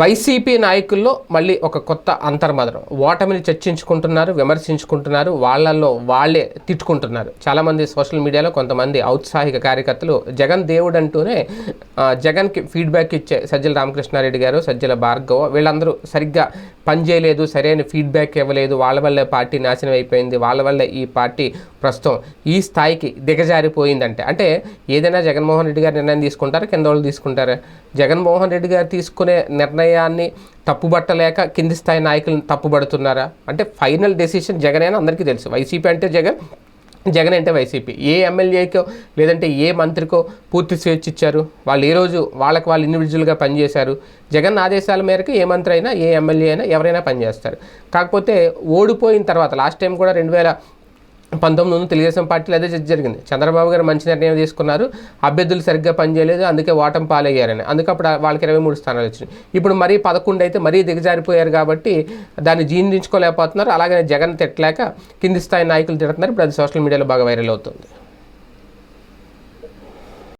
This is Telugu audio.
వైసీపీ నాయకుల్లో మళ్ళీ ఒక కొత్త అంతర్మదనం. ఓటమిని చర్చించుకుంటున్నారు విమర్శించుకుంటున్నారు వాళ్ళల్లో వాళ్ళే తిట్టుకుంటున్నారు. చాలామంది సోషల్ మీడియాలో కొంతమంది ఔత్సాహిక కార్యకర్తలు జగన్ దేవుడు అంటూనే జగన్కి ఫీడ్బ్యాక్ ఇచ్చే సజ్జల రామకృష్ణారెడ్డి గారు సజ్జల భార్గవ వీళ్ళందరూ సరిగ్గా పనిచేయలేదు సరైన ఫీడ్బ్యాక్ ఇవ్వలేదు వాళ్ళ వల్లే పార్టీ నాశనం అయిపోయింది వాళ్ళ వల్లే ఈ పార్టీ ప్రస్తుతం ఈ స్థాయికి దిగజారిపోయిందంటే. అంటే ఏదైనా జగన్మోహన్ రెడ్డి గారు నిర్ణయం తీసుకుంటారా? కింద వాళ్ళు తీసుకుంటారా? జగన్మోహన్ రెడ్డి గారు తీసుకునే నిర్ణయం నిర్ణయాన్ని తప్పుబట్టలేక కింది స్థాయి నాయకులను తప్పుబడుతున్నారా? అంటే ఫైనల్ డెసిషన్ జగన్ అని అందరికీ తెలుసు. వైసీపీ అంటే జగన్ జగన్ అంటే వైసీపీ. ఏ ఎమ్మెల్యేకో లేదంటే ఏ మంత్రికో పూర్తి స్వేచ్ఛ ఇచ్చారు? వాళ్ళు ఏ రోజు వాళ్ళకి వాళ్ళు ఇండివిజువల్గా పనిచేశారు? జగన్ ఆదేశాల మేరకు ఏ మంత్రి అయినా ఏ ఎమ్మెల్యే అయినా ఎవరైనా పనిచేస్తారు. కాకపోతే ఓడిపోయిన తర్వాత లాస్ట్ టైం కూడా రెండు వేల పంతొమ్మిది వందల తెలుగుదేశం పార్టీలో అదే జరిగింది. చంద్రబాబు గారు మంచి నిర్ణయం తీసుకున్నారు. అభ్యర్థులు సరిగ్గా పనిచేయలేదు. అందుకే ఓటం పాలయ్యారని. అందుకే అప్పుడు వాళ్ళకి ఇరవై మూడు స్థానాలు వచ్చినాయి. ఇప్పుడు మరీ పదకొండు అయితే మరీ దిగజారిపోయారు కాబట్టి దాన్ని జీర్ణించుకోలేకపోతున్నారు. అలాగే జగన్ తిట్టలేక కింది స్థాయి నాయకులు తిడుతున్నారు. ఇప్పుడు అది సోషల్ మీడియాలో బాగా వైరల్ అవుతుంది.